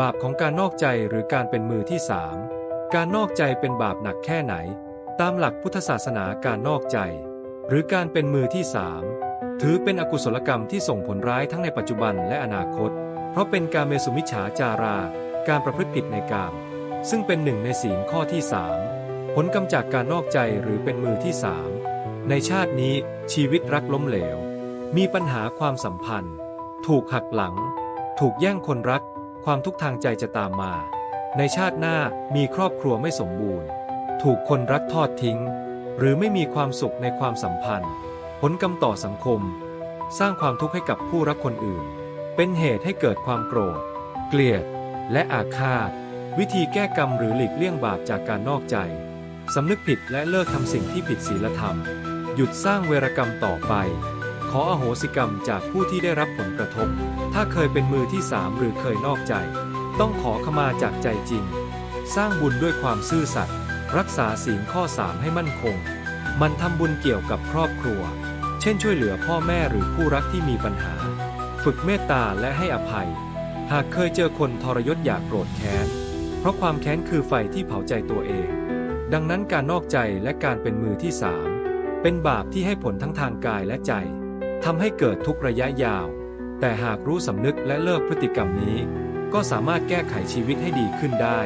บาปของการนอกใจหรือการเป็นมือที่สามการนอกใจเป็นบาปหนักแค่ไหน ตามหลักพุทธศาสนาการนอกใจ หรือการเป็นมือที่สามถือเป็นอกุศลกรรมที่ส่งผลร้ายทั้งในปัจจุบันและอนาคต เพราะเป็นการเมสุมิจฉาจารา การประพฤติผิดในกาม ซึ่งเป็นหนึ่งในศีลข้อที่สามผลกรรมจากการนอกใจหรือเป็นมือที่สามในชาตินี้ชีวิตรักล้มเหลว มีปัญหาความสัมพันธ์ ถูกหักหลัง ถูกแย่งคนรัก ความทุกข์ทางใจจะตามมา ในชาติหน้ามีครอบครัวไม่สมบูรณ์ ถูกคนรักทอดทิ้ง หรือไม่มีความสุขในความสัมพันธ์ ผลกรรมต่อสังคม สร้างความทุกข์ให้กับผู้รักคนอื่น เป็นเหตุให้เกิดความโกรธ เกลียด และอาฆาต วิธีแก้กรรมหรือหลีกเลี่ยงบาปจากการนอกใจสำนึกผิดและเลิกทำสิ่งที่ผิดศีลธรรม หยุดสร้างเวรกรรมต่อไป ออโหสิกรรมจากผู้ที่ได้รับผลกระทบ ถ้าเคยเป็นมือที่สามหรือเคยนอกใจ ต้องขอขมาจากใจจริง สร้างบุญด้วยความซื่อสัตย์รักษาศีลข้อสามให้มั่นคง มันทำบุญเกี่ยวกับครอบครัว เช่นช่วยเหลือพ่อแม่หรือคู่รักที่มีปัญหา ฝึกเมตตาและให้อภัย หากเคยเจอคนทรยศอยากโกรธแค้น เพราะความแค้นคือไฟที่เผาใจตัวเอง ดังนั้นการนอกใจและการเป็นมือที่สามเป็นบาปที่ให้ผลทั้งทางกายและใจ ทำให้เกิดทุกระยะยาว แต่หากรู้สำนึกและเลิกพฤติกรรมนี้ ก็สามารถแก้ไขชีวิตให้ดีขึ้นได้